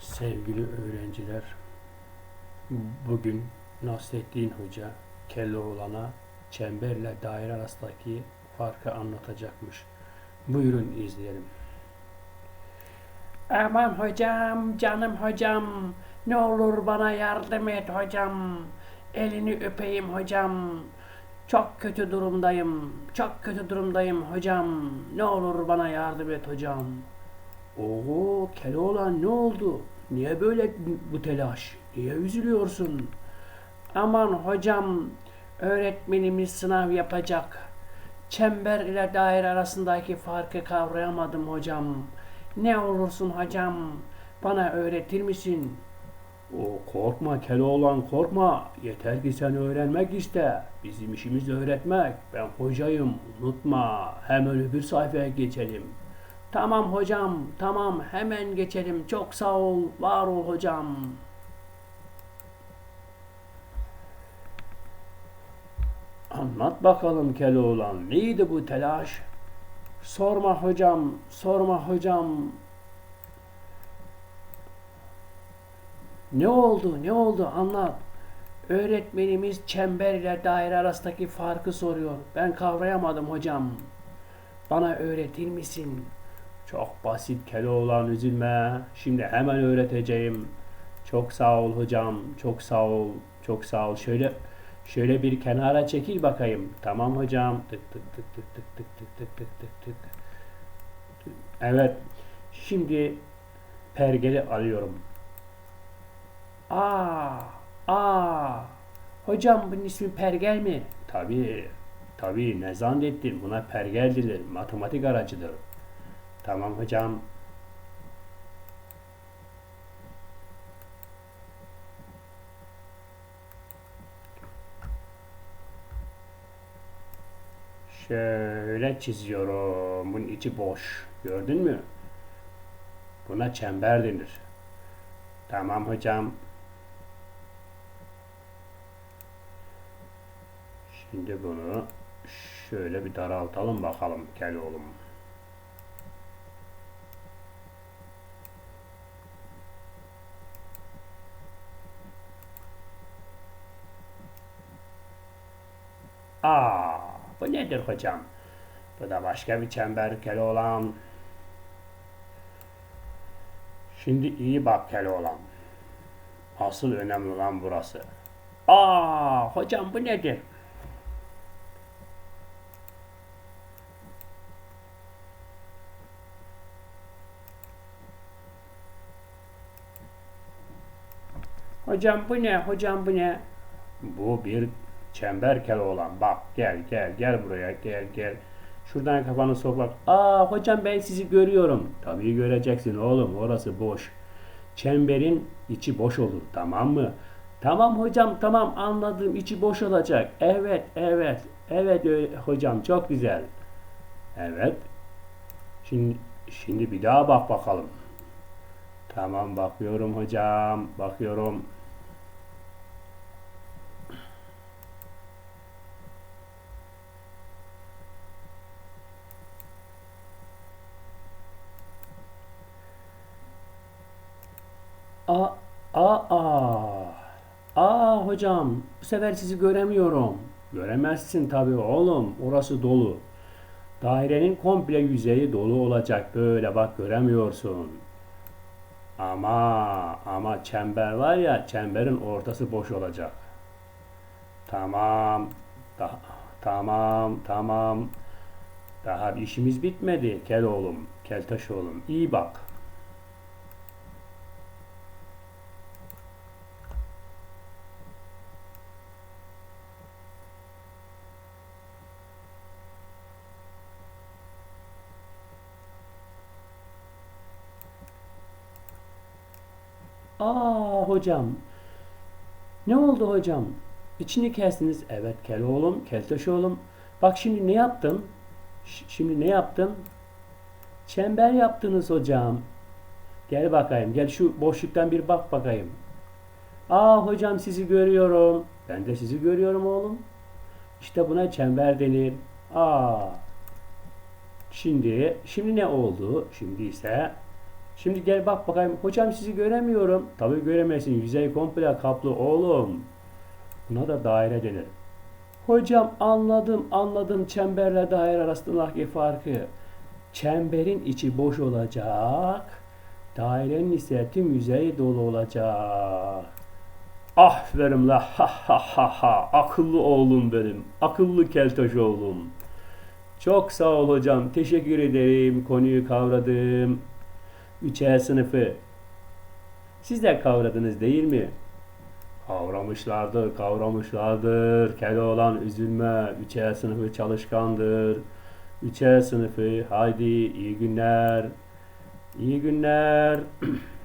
Sevgili öğrenciler, bugün Nasrettin Hoca Keloğlan'a çemberle daire arasındaki farkı anlatacakmış. Buyurun izleyelim. Aman hocam, canım hocam, ne olur bana yardım et hocam. Elini öpeyim hocam. Çok kötü durumdayım, çok kötü durumdayım hocam. Ne olur bana yardım et hocam. Oo Keloğlan ne oldu? Niye böyle bu telaş? Niye üzülüyorsun? Aman hocam, öğretmenimiz sınav yapacak. Çember ile daire arasındaki farkı kavrayamadım hocam. Ne olursun hocam, bana öğretir misin? O korkma Keloğlan korkma. Yeter ki sen öğrenmek iste. Bizim işimiz öğretmek. Ben hocayım. Unutma. Hemen öbür sayfaya geçelim. Tamam hocam, tamam hemen geçelim. Çok sağ ol, var ol hocam. Anlat bakalım Keloğlan. Neydi bu telaş? Sorma hocam, sorma hocam. Ne oldu, ne oldu anlat. Öğretmenimiz çember ile daire arasındaki farkı soruyor. Ben kavrayamadım hocam. Bana öğretir misin? Çok basit Keloğlan üzülme. Şimdi hemen öğreteceğim. Çok sağ ol hocam. Çok sağ ol. Çok sağ ol. Şöyle şöyle bir kenara çekil bakayım. Tamam hocam. Tık tık tık tık tık tık tık tık tık tık tık. Evet. Şimdi pergeli alıyorum. Aa, aa. Hocam bunun ismi pergel mi? Tabii. Tabii ne zannettin? Buna pergel denir. Matematik aracıdır. Tamam hocam. Şöyle çiziyorum. Bunun içi boş. Gördün mü? Buna çember denir. Tamam hocam. Şimdi bunu şöyle bir daraltalım bakalım. Gel oğlum. Aa, bu nedir hocam? Bu da başka bir çember Keloğlan. Şimdi iyi bak Keloğlan. Asıl önemli olan burası. Aa, hocam bu nedir? Hocam bu ne? Hocam bu ne? Bu bir çember Keloğlan. Bak gel gel gel buraya gel gel. Şuradan kafanı sok bak. Aa hocam ben sizi görüyorum. Tabii göreceksin oğlum orası boş. Çemberin içi boş olur tamam mı? Tamam hocam tamam anladım içi boş olacak. Evet evet evet hocam çok güzel. Evet. Şimdi şimdi bir daha bak bakalım. Tamam bakıyorum hocam bakıyorum. Aa, aa, aa. Aa hocam, bu sefer sizi göremiyorum. Göremezsin tabii oğlum, orası dolu. Dairenin komple yüzeyi dolu olacak böyle bak göremiyorsun. Ama ama çember var ya, çemberin ortası boş olacak. Tamam. Daha, tamam, tamam. Daha işimiz bitmedi kel oğlum, keltaş oğlum. İyi bak. Aa hocam. Ne oldu hocam? İçini kestiniz. Evet Keloğlum, Keltoş oğlum. Bak şimdi ne yaptın? Ş- şimdi ne yaptın? Çember yaptınız hocam. Gel bakayım. Gel şu boşluktan bir bak bakayım. Aa hocam sizi görüyorum. Ben de sizi görüyorum oğlum. İşte buna çember denir. Aa. Şimdi, şimdi ne oldu? Şimdi ise Şimdi gel bak bakayım. Hocam sizi göremiyorum. Tabii göremezsin. Yüzey komple kaplı oğlum. Buna da daire denir. Hocam anladım anladım çemberle daire arasındaki farkı. Çemberin içi boş olacak. Dairenin ise tüm yüzeyi dolu olacak. Aferin la ha ha ha ha. Akıllı oğlum benim. Akıllı keltoş oğlum. Çok sağ ol hocam. Teşekkür ederim. Konuyu kavradım. Üçer sınıfı. Siz de kavradınız değil mi? Kavramışlardır, kavramışlardır. Keloğlan üzülme. Üçer sınıfı çalışkandır. Üçer sınıfı. Haydi iyi günler. İyi günler.